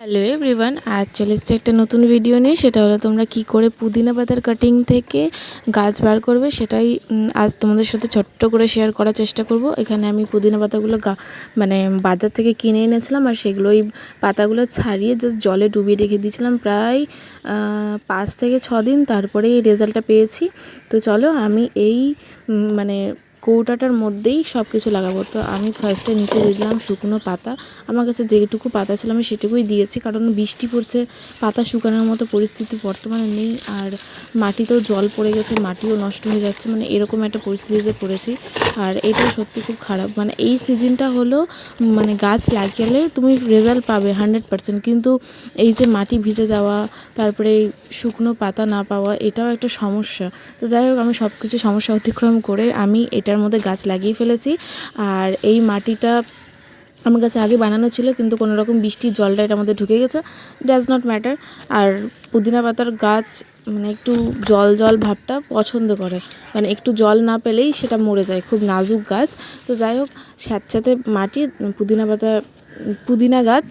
Hello everyone আজ চলে এসছে একটা নতুন ভিডিও নিয়ে। সেটা হলো তোমরা কি করে পুদিনা পাতার কাটিং থেকে গাছ বার করবে, সেটাই আজ তোমাদের সাথে ছোট্ট করে শেয়ার করার চেষ্টা করব। এখানে আমি পুদিনা পাতাগুলো মানে বাজার থেকে কিনে এনেছিলাম আর সেগুলো ওই পাতাগুলো ছাড়িয়ে জাস্ট জলে ডুবিয়ে রেখে দিয়েছিলাম প্রায় পাঁচ থেকে ছ দিন। তারপরে এই রেজাল্টটা পেয়েছি। তো চলো আমি এই মানে কৌটাটার মধ্যেই সব কিছু লাগাবো। তো আমি ফার্স্টে নিচে দিলাম শুকনো পাতা। আমার কাছে যেটুকু পাতা ছিল আমি সেটুকুই দিয়েছি, কারণ বৃষ্টি পড়ছে, পাতা শুকানোর মতো পরিস্থিতি বর্তমানে নেই, আর মাটিতেও জল পড়ে গেছে, মাটিও নষ্ট হয়ে যাচ্ছে মানে এরকম একটা পরিস্থিতিতে পড়েছি। আর এটা সত্যি খুব খারাপ মানে এই সিজনটা হলো মানে গাছ লাগালে তুমি রেজাল্ট পাবে হান্ড্রেড পার্সেন্ট কিন্তু এই যে মাটি ভিজে যাওয়া, তারপরে শুকনো পাতা না পাওয়া, এটাও একটা সমস্যা। তো যাই হোক, আমি সব কিছু সমস্যা অতিক্রম করে আমি এটার মধ্যে গাছ লাগিয়ে ফেলেছি। আর এই মাটিটা আমার কাছে আগে বানানো ছিল, কিন্তু কোনো রকম বৃষ্টির জলটা এটার মধ্যে ঢুকে গেছে। ডাজ নট ম্যাটার আর পুদিনা পাতার গাছ মানে একটু জল জল ভাবটা পছন্দ করে। মানে একটু জল না পেলেই সেটা মরে যায়, খুব নাজুক গাছ। তো যাই হোক, স্যাঁতস্যাঁতে মাটি, পুদিনা পাতা, পুদিনা গাছ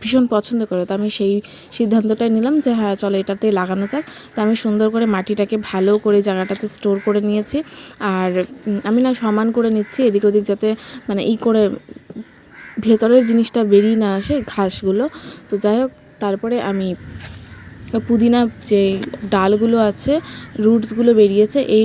ভীষণ পছন্দ করে। তো আমি সেই সিদ্ধান্তটাই নিলাম যে হ্যাঁ চলো এটাতে লাগানো যাক। তো আমি সুন্দর করে মাটিটাকে ভালো করে জায়গাটাতে স্টোর করে নিয়েছি। আর আমি না সমান করে নিচ্ছি এদিক ওদিক যাতে মানে ই করে ভেতরের জিনিসটা বেরিয়ে না আসে ঘাসগুলো। তো যাই হোক, তারপরে আমি পুদিনা যে ডালগুলো আছে রুটসগুলো বেরিয়েছে, এই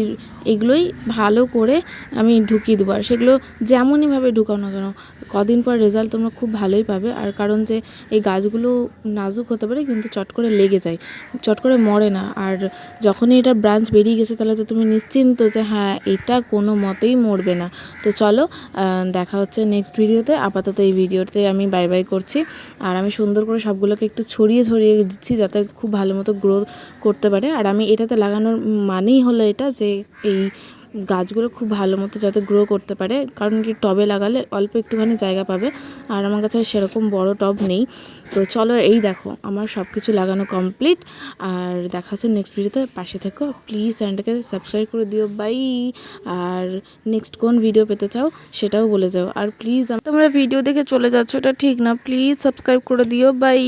এগুলোই ভালো করে আমি ঢুকিয়ে দেবো। আর সেগুলো যেমনইভাবে ঢুকাও না কেন, কদিন পর রেজাল্ট তোমরা খুব ভালোই পাবে। আর কারণ যে এই গাছগুলো নাজুক হতে পারে কিন্তু চট করে লেগে যায়, চট করে মরে না। আর যখনই এটা ব্রাঞ্চ বেরিয়ে গেছে, তাহলে তো তুমি নিশ্চিন্ত যে হ্যাঁ এটা কোনো মতেই মরবে না। তো চলো দেখা হচ্ছে নেক্সট ভিডিওতে আপাতত এই ভিডিওতে আমি বাই বাই করছি। আর আমি সুন্দর করে সবগুলোকে একটু ছড়িয়ে ছড়িয়ে দিচ্ছি যাতে খুব ভালো মতো গ্রো করতে পারে। আর আমি এটাতে লাগানোর মানেই হলো এটা যে এই গাছগুলো খুব ভালো মতো যাতে গ্রো করতে পারে। কারণ কি টবে লাগালে অল্প একটুখানি জায়গা পাবে। আর আমার কাছে সেরকম বড় টব নেই। তো চলো এই দেখো, আমার সব কিছু লাগানো কমপ্লিট আর দেখা হচ্ছে নেক্সট ভিডিওতে পাশে থেকো। প্লিজ চ্যানেলটাকে সাবস্ক্রাইব করে দিও। বাই আর নেক্সট কোন ভিডিও পেতে চাও সেটাও বলে যাও। আর প্লিজ তোমরা ভিডিও দেখে চলে যাচ্ছ, এটা ঠিক না। প্লিজ সাবস্ক্রাইব করে দিও। বাই